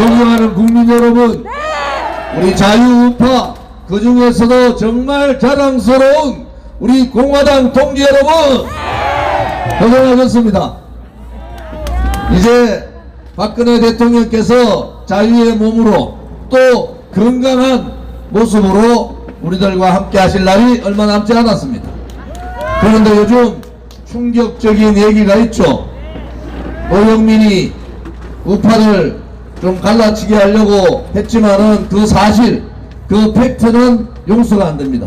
존경하는 국민 여러분, 우리 자유우파 그 중에서도 정말 자랑스러운 우리 공화당 동지 여러분, 고생하셨습니다. 이제 박근혜 대통령께서 자유의 몸으로 또 건강한 모습으로 우리들과 함께 하실 날이 얼마 남지 않았습니다. 그런데 요즘 충격적인 얘기가 있죠. 노영민이 우파를 좀 갈라치게 하려고 했지만은 그 사실, 그 팩트는 용서가 안 됩니다.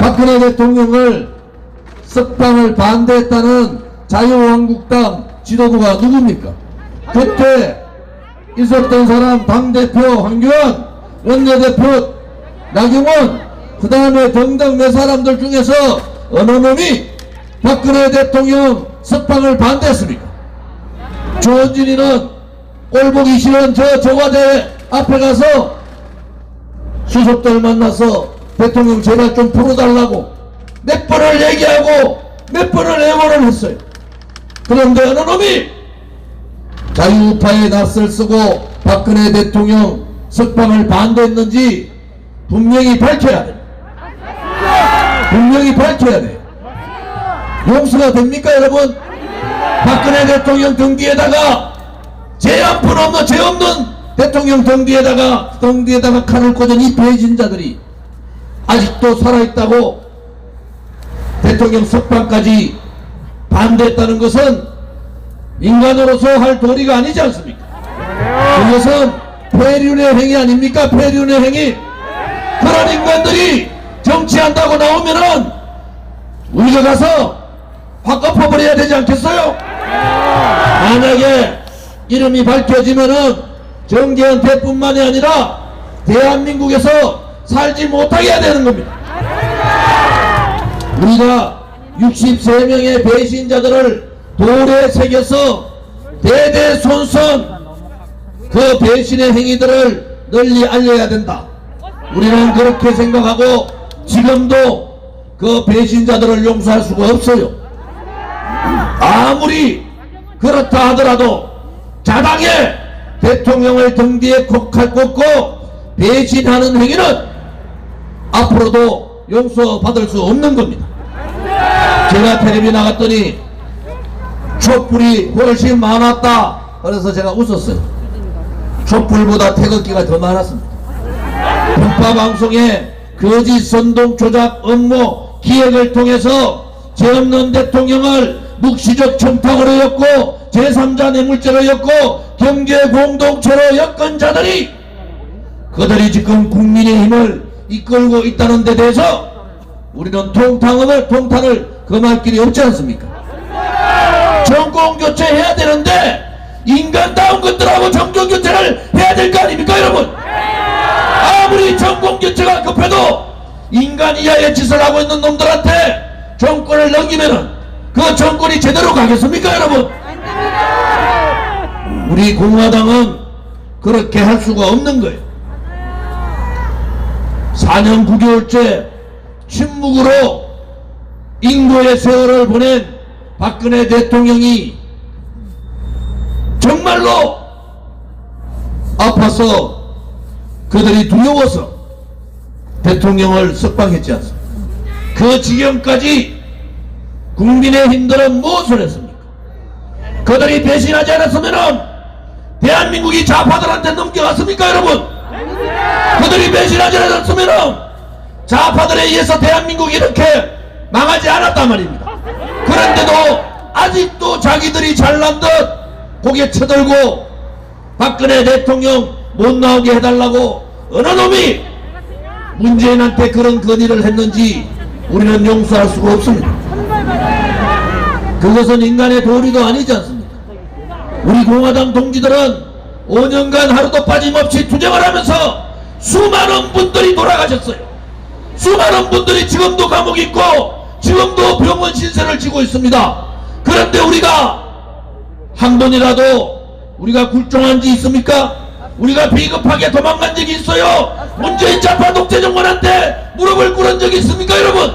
박근혜 대통령을 석방을 반대했다는 자유한국당 지도부가 누굽니까? 그때 있었던 사람 당대표 황교안, 원내대표 나경원, 그 다음에 등등 몇 사람들 중에서 어느 놈이 박근혜 대통령 석방을 반대했습니까? 조원진이는 꼴보기 싫은 저 저과대 앞에 가서 수석들 만나서 대통령 제발 좀 풀어달라고 몇 번을 얘기하고 몇 번을 애원을 했어요. 그런데 어느 놈이 자유우파에 낯을 쓰고 박근혜 대통령 석방을 반대했는지 분명히 밝혀야 돼. 분명히 밝혀야 돼. 용서가 됩니까 여러분? 박근혜 대통령 등 뒤에다가 죄한푼 없는 죄 없는 대통령 등 뒤에다가 등 뒤에다가 칼을 꽂은 이 배신자들이 아직도 살아있다고 대통령 석방까지 반대했다는 것은 인간으로서 할 도리가 아니지 않습니까? 그것은 폐륜의 행위 아닙니까? 폐륜의 행위. 그런 인간들이 정치한다고 나오면은 우리가 가서 확 엎어버려야 되지 않겠어요? 만약에 이름이 밝혀지면은 정계한테뿐만이 아니라 대한민국에서 살지 못하게 해야 되는 겁니다. 우리가 63명의 배신자들을 돌에 새겨서 대대손손 그 배신의 행위들을 널리 알려야 된다. 우리는 그렇게 생각하고 지금도 그 배신자들을 용서할 수가 없어요. 아무리 그렇다 하더라도 자당에 대통령을 등 뒤에 콕칼 꽂고 배신하는 행위는 앞으로도 용서받을 수 없는 겁니다. 제가 텔레비 나갔더니 촛불이 훨씬 많았다. 그래서 제가 웃었어요. 촛불보다 태극기가 더 많았습니다. 분파 방송에 거짓 선동 조작 업무 기획을 통해서 죄 없는 대통령을 묵시적 청탁으로 엮고 제3자 뇌물죄로 엮고 경제 공동체로 엮은 자들이 그들이 지금 국민의 힘을 이끌고 있다는 데 대해서 우리는 통탕을 통탄을 금할 길이 없지 않습니까? 정권 교체해야 되는데 인간다운 것들하고 정권 교체를 해야 될 거 아닙니까 여러분? 아무리 정권 교체가 급해도 인간 이하의 짓을 하고 있는 놈들한테 정권을 넘기면 은 그 정권이 제대로 가겠습니까 여러분? 우리 공화당은 그렇게 할 수가 없는 거예요. 4년 9개월째 침묵으로 인고의 세월을 보낸 박근혜 대통령이 정말로 아파서 그들이 두려워서 대통령을 석방했지 않습니까? 그 지경까지 국민의힘들은 무엇을 했습니까? 그들이 배신하지 않았으면 대한민국이 좌파들한테 넘겨갔습니까 여러분? 그들이 배신하지 않았으면 좌파들에 의해서 대한민국이 이렇게 망하지 않았단 말입니다. 그런데도 아직도 자기들이 잘난 듯 고개 쳐들고 박근혜 대통령 못 나오게 해달라고 어느 놈이 문재인한테 그런 건의를 했는지 우리는 용서할 수가 없습니다. 그것은 인간의 도리도 아니지 않습니까? 우리 공화당 동지들은 5년간 하루도 빠짐없이 투쟁을 하면서 수많은 분들이 돌아가셨어요. 수많은 분들이 지금도 감옥 있고 지금도 병원 신세를 지고 있습니다. 그런데 우리가 한 번이라도 우리가 굴종한 지 있습니까? 우리가 비겁하게 도망간 적이 있어요. 문재인 좌파 독재 정권한테 무릎을 꿇은 적이 있습니까, 여러분?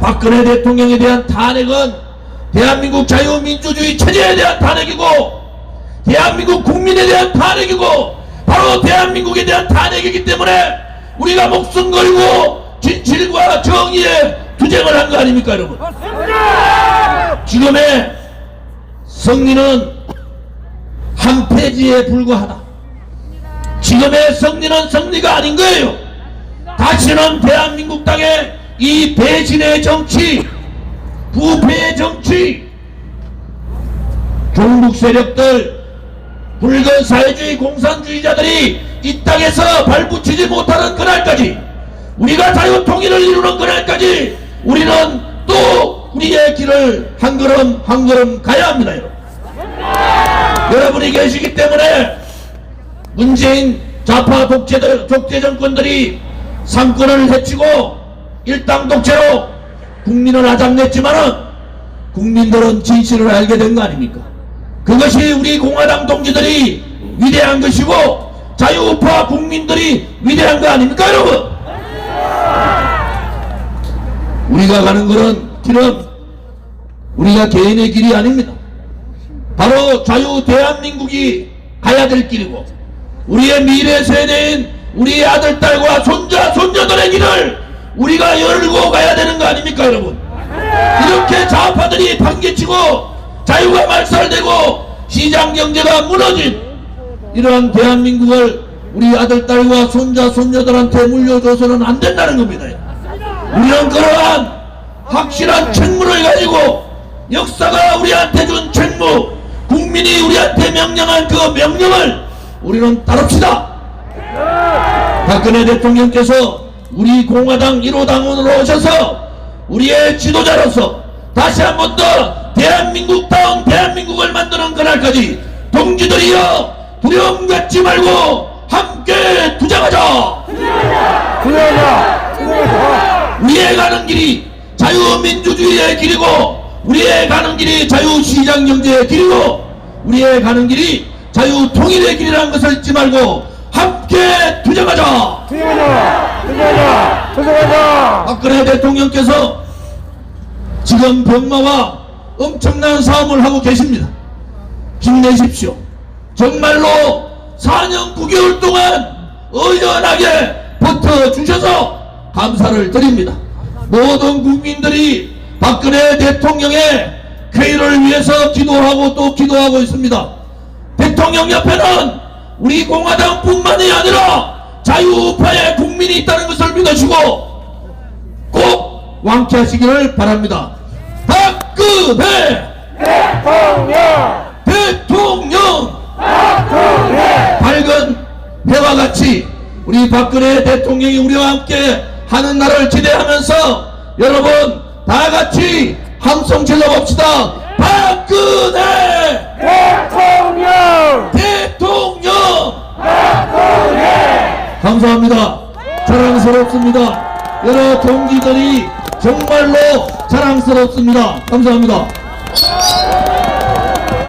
박근혜 대통령에 대한 탄핵은 대한민국 자유민주주의 체제에 대한 탄핵이고 대한 대한민국 국민에 대한 탄핵이고 바로 대한민국에 대한 탄핵이기 때문에 우리가 목숨 걸고 진실과 정의의 투쟁을 한 거 아닙니까 여러분? 지금의 승리는 한 페이지에 불과하다. 지금의 승리는 승리가 아닌 거예요. 다시는 대한민국 땅에 이 배신의 정치 부패의 정치! 종북 세력들 붉은 사회주의 공산주의자들이 이 땅에서 발붙이지 못하는 그날까지 우리가 자유 통일을 이루는 그날까지 우리는 또 우리의 길을 한 걸음 한 걸음 가야 합니다 여러분. 여러분이 계시기 때문에 문재인 좌파 독재들 독재 정권들이 상권을 해치고 일당 독재로 국민을 아잡냈지만은 국민들은 진실을 알게 된 거 아닙니까? 그것이 우리 공화당 동지들이 위대한 것이고 자유우파 국민들이 위대한 거 아닙니까 여러분? 우리가 가는 것은 길은 우리가 개인의 길이 아닙니다. 바로 자유 대한민국이 가야 될 길이고 우리의 미래 세대인 우리의 아들 딸과 손자 손녀들의 길을 우리가 열고 가야 되는 거 아닙니까 여러분? 이렇게 좌파들이 반개치고 자유가 말살되고 시장 경제가 무너진 이러한 대한민국을 우리 아들 딸과 손자 손녀들한테 물려줘서는 안 된다는 겁니다. 우리는 그러한 확실한 책무를 가지고 역사가 우리한테 준 책무 국민이 우리한테 명령한 그 명령을 우리는 따릅시다. 박근혜 대통령께서 우리 공화당 1호 당원으로 오셔서 우리의 지도자로서 다시 한 번 더 대한민국다운 대한민국을 만드는 그날까지 동지들이여 두려움 갖지 말고 함께 투쟁하자. 투쟁하자! 투쟁하자! 우리의 가는 길이 자유민주주의의 길이고 우리의 가는 길이 자유시장경제의 길이고 우리의 가는 길이 자유통일의 길이라는 것을 잊지 말고 함께 투쟁하자 투쟁하자! 투쟁하자! 투쟁하자! 박근혜 대통령께서 지금 병마와 엄청난 싸움을 하고 계십니다 힘내십시오 정말로 4년 9개월 동안 의연하게 버텨주셔서 감사를 드립니다 모든 국민들이 박근혜 대통령의 쾌유를 위해서 기도하고 또 기도하고 있습니다. 대통령 옆에는 우리 공화당뿐만이 아니라 자유우파의 국민이 있다는 것을 믿으시고 꼭 왕쾌하시기를 바랍니다. 박근혜 대통령! 대통령 박근혜! 밝은 해와 같이 우리 박근혜 대통령이 우리와 함께 하는 날을 기대하면서 여러분 다 같이 함성 질러봅시다. 박근혜 대통령! 대통령 박근혜! 감사합니다. 자랑스럽습니다. 여러 동지들이 정말로 자랑스럽습니다. 감사합니다.